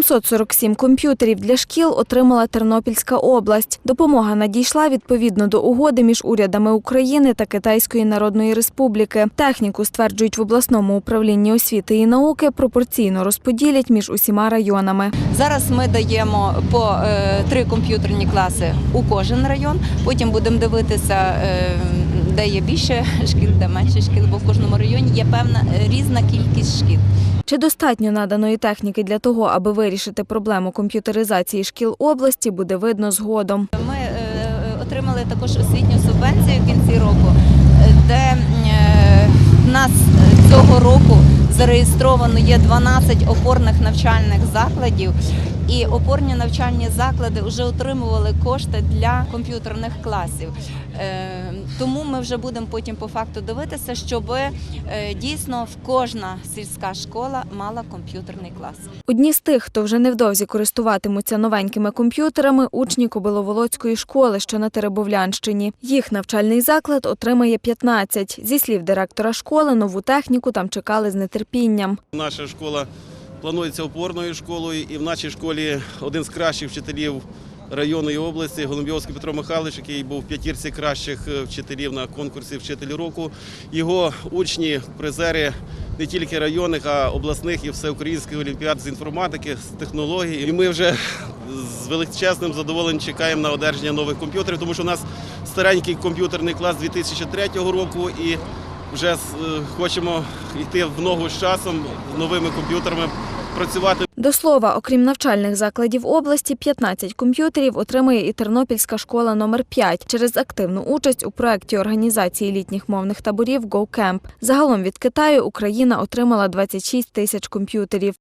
747 комп'ютерів для шкіл отримала Тернопільська область. Допомога надійшла відповідно до угоди між урядами України та Китайської Народної Республіки. Техніку стверджують в обласному управлінні освіти і науки пропорційно розподілять між усіма районами. Зараз ми даємо по е, три комп'ютерні класи у кожен район. Потім будемо дивитися, е, де є більше шкіл, де менше шкіл, бо в кожному районі є певна е, різна кількість шкіл. Чи достатньо наданої техніки для того, аби вирішити проблему комп'ютеризації шкіл області, буде видно згодом. Ми е, отримали також освітню субвенцію в кінці року, е, де е, нас цього року зареєстровано є 12 опорних навчальних закладів. І опорні навчальні заклади вже отримували кошти для комп'ютерних класів. Е, Тому ми вже будемо потім по факту дивитися, щоб е, дійсно в кожна сільська школа мала комп'ютерний клас. Одні з тих, хто вже невдовзі користуватимуться новенькими комп'ютерами, учні Кобиловолоцької школи, що на Теребовлянщині. Їх навчальний заклад отримає 15. Зі слів директора школи, нову техніку там чекали з нетерпінням. Наша школа планується опорною школою, і в нашій школі один з кращих вчителів району і області Голубйовський Петро Михайлович, який був в п'ятірці кращих е, вчителів на конкурсі Вчителі року. Його учні, призери не тільки районних, а обласних і всеукраїнських олімпіад з інформатики, з технологій. І ми вже з величезним задоволенням чекаємо на одержання нових комп'ютерів, тому що у нас старенький комп'ютерний клас 2003 року і вже е, хочемо йти в ногу з часом з новими комп'ютерами працювати. До слова, окрім навчальних закладів області, 15 комп'ютерів отримає і Тернопільська школа номер 5 через активну участь у проєкті організації літніх мовних таборів GoCamp. Загалом від Китаю Україна отримала 26 тисяч комп'ютерів.